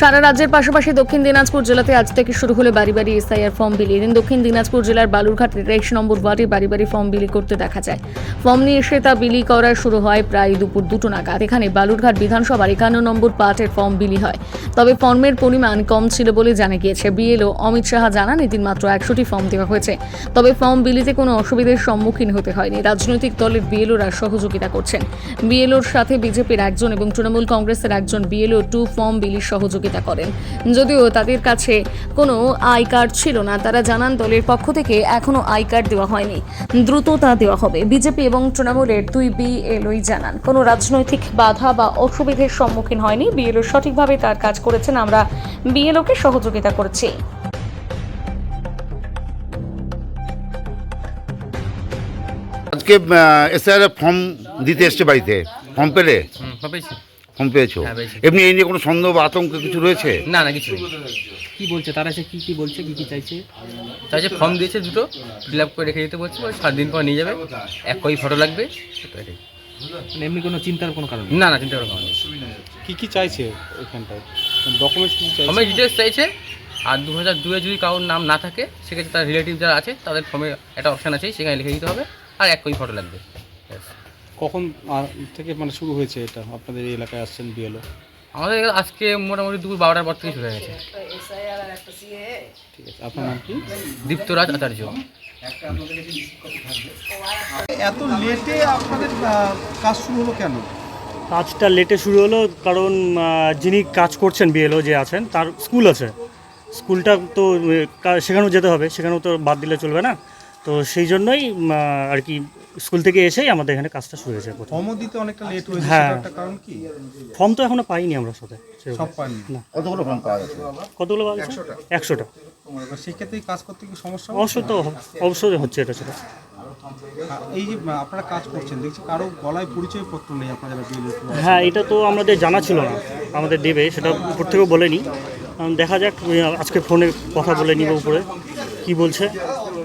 সারা রাজ্যের পাশাপাশি দক্ষিণ দিনাজপুর জেলাতে আজ থেকে শুরু হলো বাড়ি বাড়ি এসআইআর ফর্ম বিলি। এদিন দক্ষিণ দিনাজপুর জেলার বালুরঘাট তেইশ নম্বর ওয়ার্ডে বাড়ি বাড়ি ফর্ম বিলি করতে দেখা যায়। ফর্ম নিয়ে এসে তা বিলি করা শুরু হয় প্রায় দুপুর দুটো নাগাদ। এখানে বালুরঘাট বিধানসভার একান্ন নম্বর পার্টের ফর্ম বিলি হয়। তবে ফর্মের পরিমাণ কম ছিল বলে জানা গিয়েছে। বিএলও অমিত সাহা জানান, এদিন মাত্র একশোটি ফর্ম দেওয়া হয়েছে। তবে ফর্ম বিলিতে কোনো অসুবিধার সম্মুখীন হতে হয়নি। রাজনৈতিক দলের বিএলওরা সহযোগিতা করছেন। বিএলওর সাথে বিজেপির একজন এবং তৃণমূল কংগ্রেসের একজন বিএলও টু ফর্ম বিলির সহযোগিতা করেন। যদিও তাদের কাছে কোনো আই কার্ড ছিল না তারা জানান দলের পক্ষ থেকে এখনও আই কার্ড দেওয়া হয়নি। দ্রুত তা দেওয়া হবে বিজেপি এবং তৃণমূলের দুই বিএলওই জানান। কোনো রাজনৈতিক বাধা বা অসুবিধার সম্মুখীন হয়নি বিএলও সঠিকভাবে তার কাজ করেছেন আমরা বিএলওকে সহযোগিতা করেছি। আজকে এসআর ফর্ম দিতে এসছে বাড়িতে। ফর্ম পেলে? হুম পেয়েছি? ফর্ম পেয়েছ হ্যাঁ, পেয়েছি। এমনি এই নিয়ে কোনো সন্দেহ বা আতঙ্ক কিছু রয়েছে? না না কিছু নেই। কি বলছে? তারা এসে কি কি বলছে? কি কি চাইছে? চাইছে ফর্ম দিয়েছে দুটো ফিল আপ করে রেখে দিতে বলছে বলে সাত দিন পর নিয়ে যাবে। এক কপি ফটো লাগবে। এটাই। মানে এমনি কোনো চিন্তার কোনো কারণ নেই? না না চিন্তা করার কারণ নেই। কি কি চাইছে এখানটায়? ডকুমেন্টস কি চাইছে? ফর্মের ডিটেলস চাইছে। আর দু হাজার দুয়ে যদি কারোর নাম না থাকে সেক্ষেত্রে তার রিলেটিভ যারা আছে তাদের ফর্মে একটা অপশান আছে সেখানে লিখে দিতে হবে। আর এক কপি ফটো লাগবে। কখন থেকে মানে শুরু হয়েছে এটা? আপনাদের এই এলাকায় আসছেন বিএলও আমাদের এখানে আজকে মোটামুটি দুপুর বারোটার পর থেকে শুরু হয়ে গেছে। ঠিক আছে আপনার নাম কি? দীপ্তরাজ আচার্য। এত লেটে আপনাদের কাজ শুরু হলো কেন? কাজটা লেটে শুরু হলো কারণ যিনি কাজ করছেন বিএলও যে আছেন তার স্কুল আছে। স্কুলটা তো সেখানেও যেতে হবে সেখানেও তো বাদ দিলে চলবে না। তো সেই জন্যই আর কি স্কুল থেকে এসেই আমাদের এখানে কাজটা শুরু হয়েছে প্রথম। ফর্মও দিতে অনেকটা লেট হয়েছে হ্যাঁ। একটা কারণ কি? ফর্ম তো এখনও পাইনি আমরা সাথে। সব পাননি কতগুলো ফর্ম পাওয়া গেছে? কতগুলো পাওয়া গেছে? একশোটা। এবার সেক্ষেত্রে এই কাজ করতে কি সমস্যা হচ্ছে? অবশ্য তো অবশ্যই হচ্ছে এটা সেটা। এই যে আপনারা কাজ করছেন দেখছি কারও গলায় পরিচয়পত্র নেই আপনারা যারা বিএলও হ্যাঁ এটা তো আমাদের জানা ছিল না আমাদের দেবে সেটা উপর থেকেও বলেনি। কারণ দেখা যাক আজকে ফোনে কথা বলে নিব উপরে কি বলছে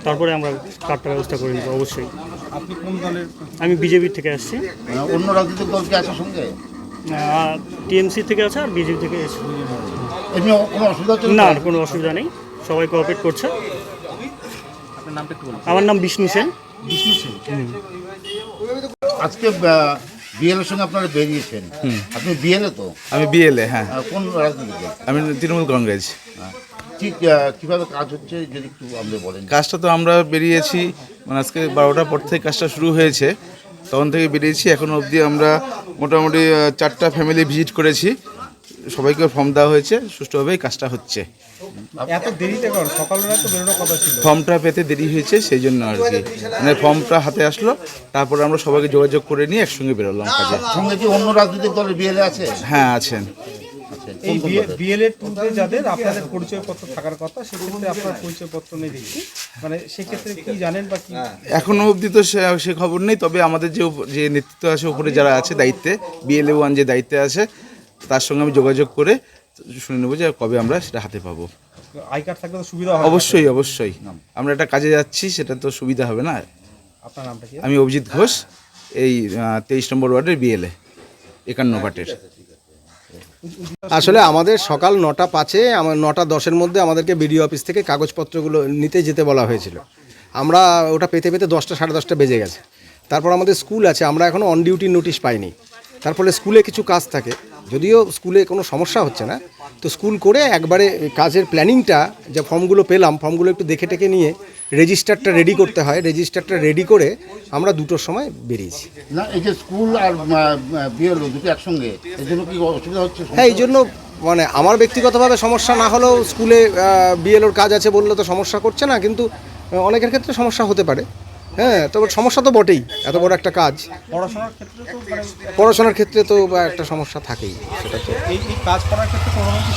তারপরে আমরা কার্ডটা ব্যবস্থা করে নিব অবশ্যই। আপনি কোন দলের আমি বিজেপির থেকে আসছি। মানে অন্য রাজনৈতিক দল কি আছে সঙ্গে? টিএমসি থেকে আছে আর বিজেপি থেকে এসেছি। এমনি কোনো অসুবিধা হচ্ছে না? কোনো অসুবিধা নেই। সবাই কোঅপারেট করছে। আপনার নামটা একটু বলুন। আমার নাম বিষ্ণু সেন। বিষ্ণু সিং আজকে বিএল এর সঙ্গে আপনারা বেরিয়েছেন। আপনি বিএলএ তো? আমি বিএলএ হ্যাঁ। কোন রাজনৈতিক দল আমি তৃণমূল কংগ্রেস। ঠিক কীভাবে কাজ হচ্ছে যদি একটু আমাদের বলেন। কাজটা তো আমরা বেরিয়েছি মানে আজকে বারোটার পর থেকে কাজটা শুরু হয়েছে। তখন থেকে বেরিয়েছি এখন অবধি আমরা মোটামুটি চারটা ফ্যামিলি ভিজিট করেছি। সবাইকে ফর্ম দেওয়া হয়েছে সুষ্ঠুভাবেই কাজটা হচ্ছে। এত দেরিতে করেন সকালবেলা তো বেরোনোর কথা ছিল। ফর্মটা পেতে দেরি হয়েছে সেই জন্য আর কি। মানে ফর্মটা হাতে আসলো তারপরে আমরা সবাইকে যোগাযোগ করে নিয়ে একসঙ্গে বেরোলাম কাজে। সঙ্গে কি অন্য রাজনৈতিক দলের বিএলএ আছে? হ্যাঁ আছেন। এই কোন কোন বিএলএ টুতে যাদের আপনাদের পরিচয়পত্র থাকার কথা সেক্ষেত্রে আপনার পরিচয়পত্র নেই দেখছি মানে সেক্ষেত্রে কি জানেন বা কি এখনও অবধি তো সে সে খবর নেই তবে আমাদের যে যে নেতৃত্ব আছে উপরে যারা আছে দায়িত্বে বিএলএ ওয়ান যে দায়িত্বে আছে তার সঙ্গে আমি যোগাযোগ করে শুনে নেব যে কবে আমরা সেটা হাতে পাবো। আই কার্ড থাকলে তো সুবিধা হবে অবশ্যই অবশ্যই। আমরা একটা কাজে যাচ্ছি সেটা তো সুবিধা হবে না। আপনার নামটা কি? আমি অভিজিৎ ঘোষ এই তেইশ নম্বর ওয়ার্ডের বিএলএ একান্ন পাটের আসলে আমাদের সকাল নটা পাঁচে আমার নটা দশের মধ্যে আমাদেরকে বিডিও অফিস থেকে কাগজপত্রগুলো নিতে যেতে বলা হয়েছিল। আমরা ওটা পেতে পেতে দশটা, সাড়ে দশটা বেজে গেছে। তারপর আমাদের স্কুল আছে, আমরা এখনও অন ডিউটি নোটিশ পাইনি। তার ফলে স্কুলে কিছু কাজ থাকে। যদিও স্কুলে কোনো সমস্যা হচ্ছে না, তো স্কুল করে একবারে কাজের প্ল্যানিংটা যে ফর্মগুলো পেলাম ফর্মগুলো একটু দেখে টেকে নিয়ে রেজিস্টারটা রেডি করতে হয় রেজিস্টারটা রেডি করে আমরা দুটোর সময় বেরিয়েছি। না এই যে স্কুল আর বিএলও দুটো একসঙ্গে এর জন্য কি অসুবিধা হচ্ছে হ্যাঁ এই জন্য মানে আমার ব্যক্তিগতভাবে সমস্যা না হলেও স্কুলে বিএলওর কাজ আছে বললে তো সমস্যা করছে না কিন্তু অনেকের ক্ষেত্রে সমস্যা হতে পারে। হ্যাঁ তবে সমস্যা তো বটেই এত বড় একটা কাজ। পড়াশোনার ক্ষেত্রে তো মানে পড়াশোনার ক্ষেত্রে তো একটা সমস্যা থাকেই সেটা তো। এই কাজ করার ক্ষেত্রে কোনো রকম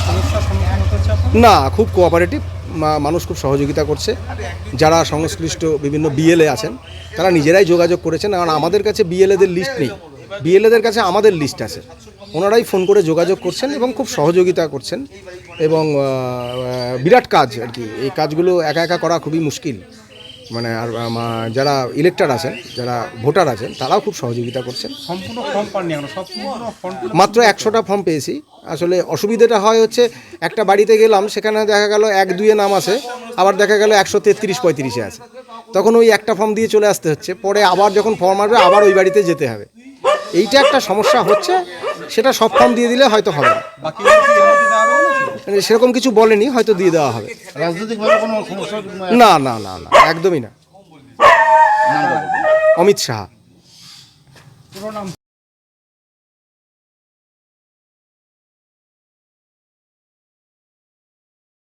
সম্মুখীন হতে না খুব কোঅপারেটিভ মানুষ খুব সহযোগিতা করছে। যারা সংশ্লিষ্ট বিভিন্ন বিএলএ আছেন, তারা নিজেরাই যোগাযোগ করেছেন। কারণ আমাদের কাছে বিএলএদের লিস্ট নেই। বিএলএদের কাছে আমাদের লিস্ট আছে। ওনারাই ফোন করে যোগাযোগ করছেন এবং খুব সহযোগিতা করছেন। এবং বিরাট কাজ আর কি। এই কাজগুলো একা একা করা খুবই মুশকিল। মানে আর যারা ইলেক্টার আছেন যারা ভোটার আছেন তারাও খুব সহযোগিতা করছেন। সম্পূর্ণ ফর্ম পাননি সম্পূর্ণ মাত্র একশোটা ফর্ম পেয়েছি। আসলে অসুবিধাটা হয় হচ্ছে একটা বাড়িতে গেলাম সেখানে দেখা গেল এক দুয়ে নাম আছে আবার দেখা গেল একশো তেত্রিশ পঁয়ত্রিশে আছে। তখন ওই একটা ফর্ম দিয়ে চলে আসতে হচ্ছে পরে আবার যখন ফর্ম আসবে আবার ওই বাড়িতে যেতে হবে। এইটা একটা সমস্যা হচ্ছে সেটা সব ফর্ম দিয়ে দিলে হয়তো হবে না। বাকি মানে সেরকম কিছু বলেনি হয়তো দিয়ে দেওয়া হবে। রাজনৈতিকভাবে কোনো সমস্যা না না না না একদমই না। অমিত সাহা নাম